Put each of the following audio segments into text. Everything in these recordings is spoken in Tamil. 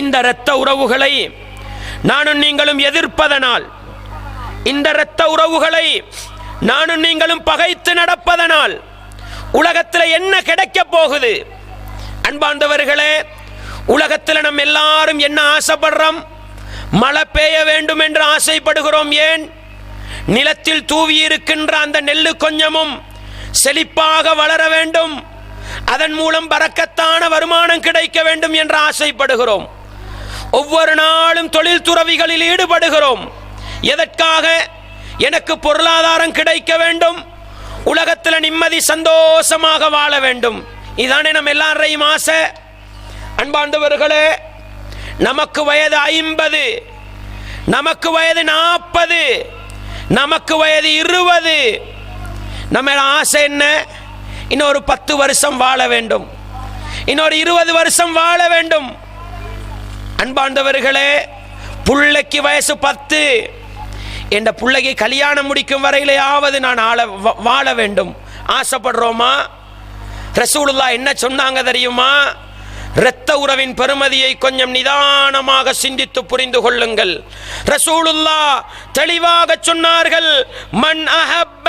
இந்த இரத்த உறவுகளை நானும் நீங்களும் எதிர்ப்பதனால் இந்த இரத்த உறவுகளை நானும் நீங்களும் பகைத்து நடப்பதனால் உலகத்தில் என்ன கிடைக்க போகுது? அன்பார்ந்தவர்களே உலகத்தில் நம்ம எல்லாரும் என்ன ஆசைப்படுறோம்? மழை பெய்ய வேண்டும் என்று ஆசைப்படுகிறோம் ஏன்? நிலத்தில் தூவி இருக்கின்ற அந்த நெல்லு கொஞ்சமும் செழிப்பாக வளர வேண்டும். அதன் மூலம் பறக்கத்தான வருமானம் கிடைக்க வேண்டும் என்று ஆசைப்படுகிறோம். ஒவ்வொரு நாளும் தொழில் துறவிகளில் ஈடுபடுகிறோம். எதற்காக? எனக்கு பொருளாதாரம் கிடைக்க வேண்டும். உலகத்தில் நிம்மதி சந்தோஷமாக வாழ வேண்டும். இதானே நம்ம எல்லாரையும் ஆசை. அன்பாண்டவர்களே நமக்கு வயது ஐம்பது. நமக்கு வயது நாற்பது நமக்கு வயது இருபது. நம்ம ஆசை என்ன? இன்னொரு பத்து வருஷம் வாழ வேண்டும். இன்னொரு இருபது வருஷம் வாழ வேண்டும். அன்பாண்டவர்களே புள்ளைக்கு வயசு பத்து. என்ற பிள்ளைக்கு கல்யாணம் முடிக்கும் வரையிலேயாவது நான் ஆள வாழ வேண்டும். ஆசைப்படுறோமா? ரசூலுல்லா என்ன சொன்னாங்க தெரியுமா? இரத்த உறவின் பெருமதியை கொஞ்சம் நிதானமாக சிந்தித்து புரிந்து கொள்ளுங்கள். ரசூலுல்லா தெளிவாக சொன்னார்கள் மண் அஹப்ப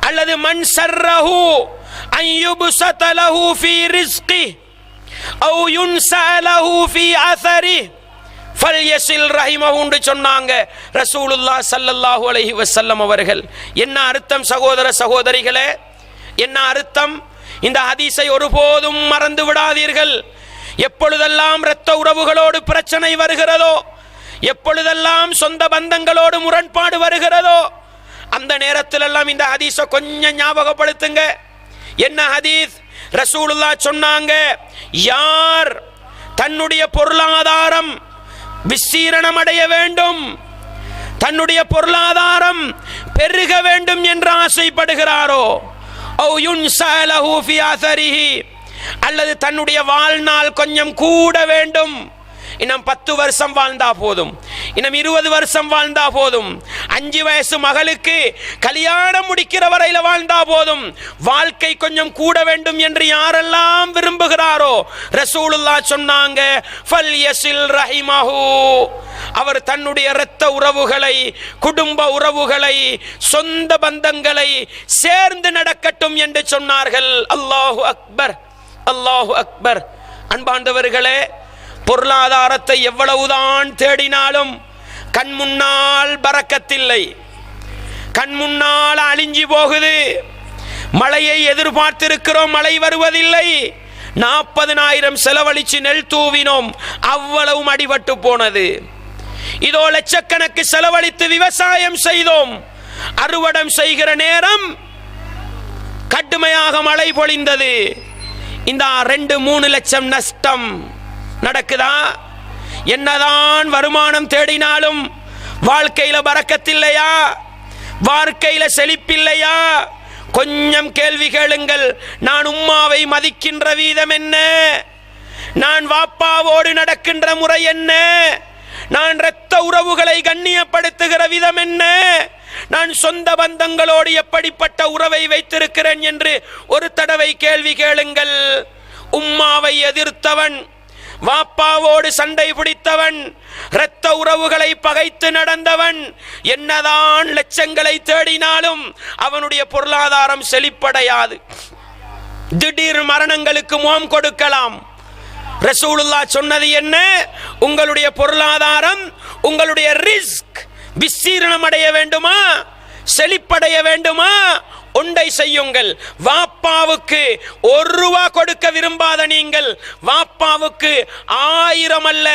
அல்லது மண் சர்ரஹு ஐயுபு சதலஹு ஃபீ ரிஸ்கி அவு யுன்ஸா லஹு ஃபீ அஸரி ஃபல்யசில் ரஹிமஹுன்னு சொன்னாங்க. ரசூலுல்லா சல்லல்லாஹு அலைஹி வஸல்லம் அவர்கள். என்ன அர்த்தம் சகோதர சகோதரிகளே? என்ன அர்த்தம்? இந்த ஹதீஸை ஒருபோதும் மறந்து விடாதீர்கள். எப்பொழுதெல்லாம் இரத்த உறவுகளோடு பிரச்சனை வருகிறதோ எப்பொழுதெல்லாம் சொந்த பந்தங்களோடு முரண்பாடு வருகிறதோ அந்த நேரத்திலெல்லாம் இந்த ஹதீஸை கொஞ்சம் ஞாபகப்படுத்துங்க. என்ன ஹதீஸ்? ரசூலுல்லா சொன்னாங்க யார் தன்னுடைய பொருளாதாரம் விசீரணம் அடைய வேண்டும் தன்னுடைய பொருளாதாரம் பெருக வேண்டும் என்று ஆசைப்படுகிறாரோ ஓ அல்லது தன்னுடைய வாழ்நாள் கொஞ்சம் கூட வேண்டும் இன்னும் பத்து வருஷம் வாழ்ந்தா போதும். இன்னும் இருபது வருஷம் வாழ்ந்தா போதும். அஞ்சு வயசு மகளுக்கு கல்யாணம் முடிக்கிற வரையில் வாழ்ந்தா போதும். வாழ்க்கை கொஞ்சம் கூட வேண்டும் என்று யாரெல்லாம் விரும்புகிறாரோ ரசூலுல்லா சொன்னாங்க ஃபல்யசில் ரஹிமஹு. அவர் தன்னுடைய இரத்த உறவுகளை குடும்ப உறவுகளை சொந்த பந்தங்களை சேர்ந்து நடக்கட்டும் என்று சொன்னார்கள். அல்லாஹு அக்பர் அல்லாஹு அக்பர். அன்பாண்டவர்களே பொருளாதாரத்தை எவ்வளவுதான் தேடினாலும் கண் முன்னால் பறக்கத்தில்லை. கண் முன்னால் அழிஞ்சு போகுது. மழையை எதிர்பார்த்திருக்கிறோம் மழை வருவதில்லை. நாற்பதனாயிரம் செலவழிச்சு நெல் தூவினோம் அவ்வளவும் அடிபட்டு போனது. இதோ லட்சக்கணக்கு செலவழித்து விவசாயம் செய்தோம். அறுவடம் செய்கிற நேரம் கடுமையாக மழை பொழிந்தது. இந்த ரெண்டு மூணு லட்சம் நஷ்டம். நடக்குதா? என்னதான் வருமானம் தேடினாலும் வாழ்க்கையில பறக்கத்தில்லையா? வாழ்க்கையில செழிப்பில்லையா? கொஞ்சம் கேள்வி கேளுங்கள். நான் உம்மாவை மதிக்கின்ற வீதம் என்ன? நான் வாப்பாவோடு நடக்கின்ற முறை என்ன? நான் இரத்த உறவுகளை கண்ணியப்படுத்துகிற விதம் என்ன? நான் சொந்த பந்தங்களோடு எப்படிப்பட்ட உறவை வைத்திருக்கிறேன் என்று ஒரு தடவை கேள்வி கேளுங்கள். உம்மாவை எதிர்த்தவன் வாப்பாவோடு சண்டை பிடித்தவன் இரத்த உறவுகளை பகைத்து நடந்தவன் என்னதான் லட்சங்களை தேடினாலும் அவனுடைய பொருளாதாரம் செழிப்படையாது. திடீர் மரணங்களுக்கு முகம் கொடுக்கலாம். ரசூலுல்லா சொன்னது என்ன? உங்களுடைய பொருளாதாரம் உங்களுடைய ரிஸ்க் விஸ்தீரணம் அடைய வேண்டுமா? செழிப்படைய வேண்டுமா? ஒன்றை செய்யுங்கள். வாப்பாவுக்கு ஒரு ரூபா கொடுக்க விரும்பாத நீங்கள் வாப்பாவுக்கு ஆயிரம் அல்ல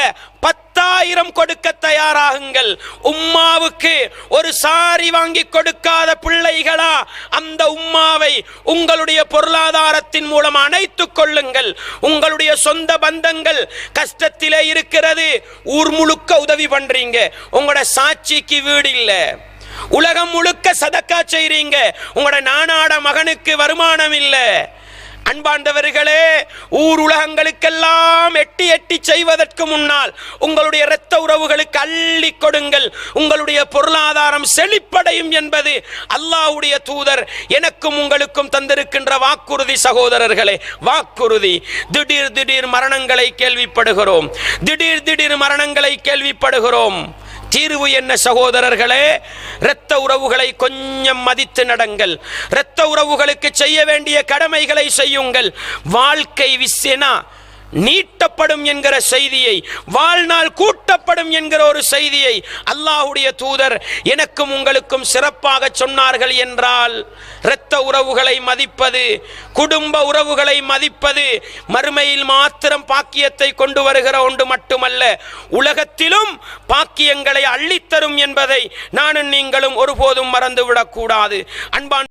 பத்தாயிரம் கொடுக்க தயாராகுங்கள். உம்மாவுக்கு ஒரு சாரி வாங்கி கொடுக்காத பிள்ளைகளா அந்த உம்மாவை உங்களுடைய பொருளாதாரத்தின் மூலம் அணைத்துக் கொள்ளுங்கள். உங்களுடைய சொந்த பந்தங்கள் கஷ்டத்திலே இருக்கிறது. ஊர் முழுக்க உதவி பண்றீங்க. உங்களோட சாட்சிக்கு வீடு இல்லை. உலகம் முழுக்க சதக்கா செய்றீங்க. உங்களோட நானாட மகனுக்கு வருமானம் இல்லை. அன்பாண்டவர்களே ஊர் உலகங்களுக்கெல்லாம் எட்டி எட்டி செய்வதற்கு முன்னால் உங்களுடைய இரத்த உறவுகளுக்கு அள்ளி கொடுங்கள். உங்களுடைய பொருளாதாரம் செழிப்படையும் என்பது அல்லாஹ்வுடைய தூதர் எனக்கும் உங்களுக்கும் தந்திருக்கின்ற வாக்குறுதி சகோதரர்களே. வாக்குறுதி திடீர் திடீர் மரணங்களை கேள்விப்படுகிறோம். திடீர் திடீர் மரணங்களை கேள்விப்படுகிறோம். தீர்வு என்ன சகோதரர்களே? இரத்த உறவுகளை கொஞ்சம் மதித்து நடங்கள். இரத்த உறவுகளுக்கு செய்ய வேண்டிய கடமைகளை செய்யுங்கள். வாழ்க்கை விசேனா நீட்டப்படும் என்கிற செய்தியை வாழ்நாள் கூட்டப்படும் என்கிற ஒரு செய்தியை அல்லாஹுடைய தூதர் எனக்கும் உங்களுக்கும் சிறப்பாக சொன்னார்கள் என்றால் இரத்த உறவுகளை மதிப்பது குடும்ப உறவுகளை மதிப்பது மறுமையில் மாத்திரம் பாக்கியத்தை கொண்டு வருகிற ஒன்று மட்டுமல்ல உலகத்திலும் பாக்கியங்களை அள்ளித்தரும் என்பதை நானும் நீங்களும் ஒருபோதும் மறந்துவிடக்கூடாது. அன்பான்